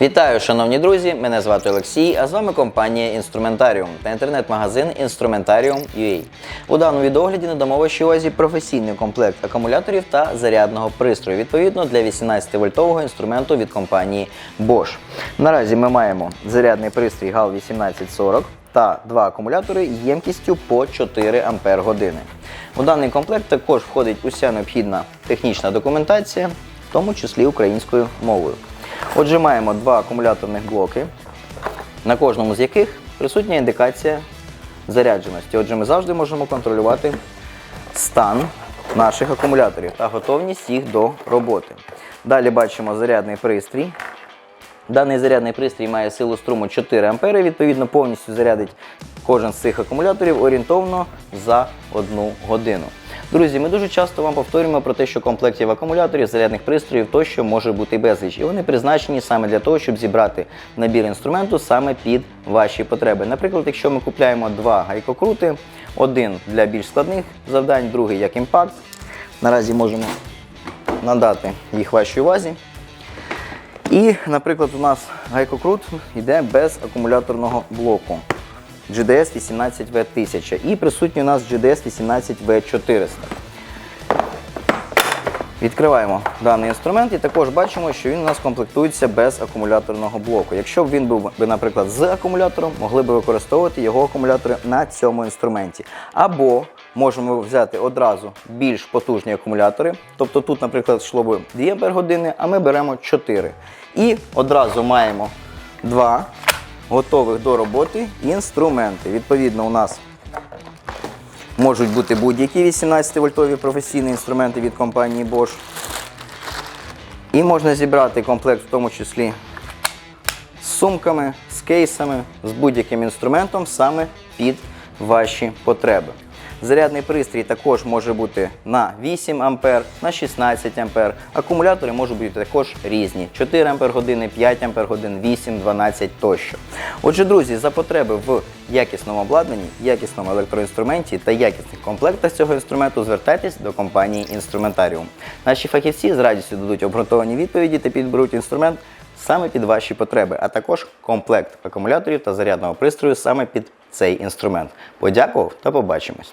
Вітаю, шановні друзі! Мене звати Олексій, а з вами компанія Інструментаріум та інтернет-магазин Instrumentarium.ua. У даному відогляді надамо увазі професійний комплект акумуляторів та зарядного пристрою, відповідно для 18-вольтового інструменту від компанії Bosch. Наразі ми маємо зарядний пристрій GAL 1840 та два акумулятори ємкістю по 4 Ампер. У даний комплект також входить уся необхідна технічна документація, в тому числі українською мовою. Отже, маємо два акумуляторних блоки, на кожному з яких присутня індикація зарядженості. Отже, ми завжди можемо контролювати стан наших акумуляторів та готовність їх до роботи. Далі бачимо зарядний пристрій. Даний зарядний пристрій має силу струму 4 А, відповідно, повністю зарядить кожен з цих акумуляторів орієнтовно за 1 годину. Друзі, ми дуже часто вам повторюємо про те, що комплектів акумуляторів, зарядних пристроїв тощо може бути безліч. І вони призначені саме для того, щоб зібрати набір інструменту саме під ваші потреби. Наприклад, якщо ми купляємо два гайкокрути, один для більш складних завдань, другий як імпакт. Наразі можемо надати їх вашій увазі. І, наприклад, у нас гайкокрут йде без акумуляторного блоку GDS 18V1000 і присутній у нас GDS 18V400. Відкриваємо даний інструмент і також бачимо, що він у нас комплектується без акумуляторного блоку. Якщо б він був, наприклад, з акумулятором, могли б використовувати його акумулятори на цьому інструменті. Або можемо взяти одразу більш потужні акумулятори. Тобто тут, наприклад, йшло б 2 Ах, а ми беремо 4. І одразу маємо два готових до роботи інструменти. Відповідно, у нас можуть бути будь-які 18-вольтові професійні інструменти від компанії Bosch. І можна зібрати комплект, в тому числі з сумками, з кейсами, з будь-яким інструментом саме під ваші потреби. Зарядний пристрій також може бути на 8 А, на 16 А. Акумулятори можуть бути також різні: 4 Ах, 5 Ах, 8, 12 тощо. Отже, друзі, за потреби в якісному обладнанні, якісному електроінструменті та якісних комплектах цього інструменту звертайтесь до компанії Інструментаріум. Наші фахівці з радістю дадуть обґрунтовані відповіді та підберуть інструмент саме під ваші потреби, а також комплект акумуляторів та зарядного пристрою саме під цей інструмент. Подякував та побачимось!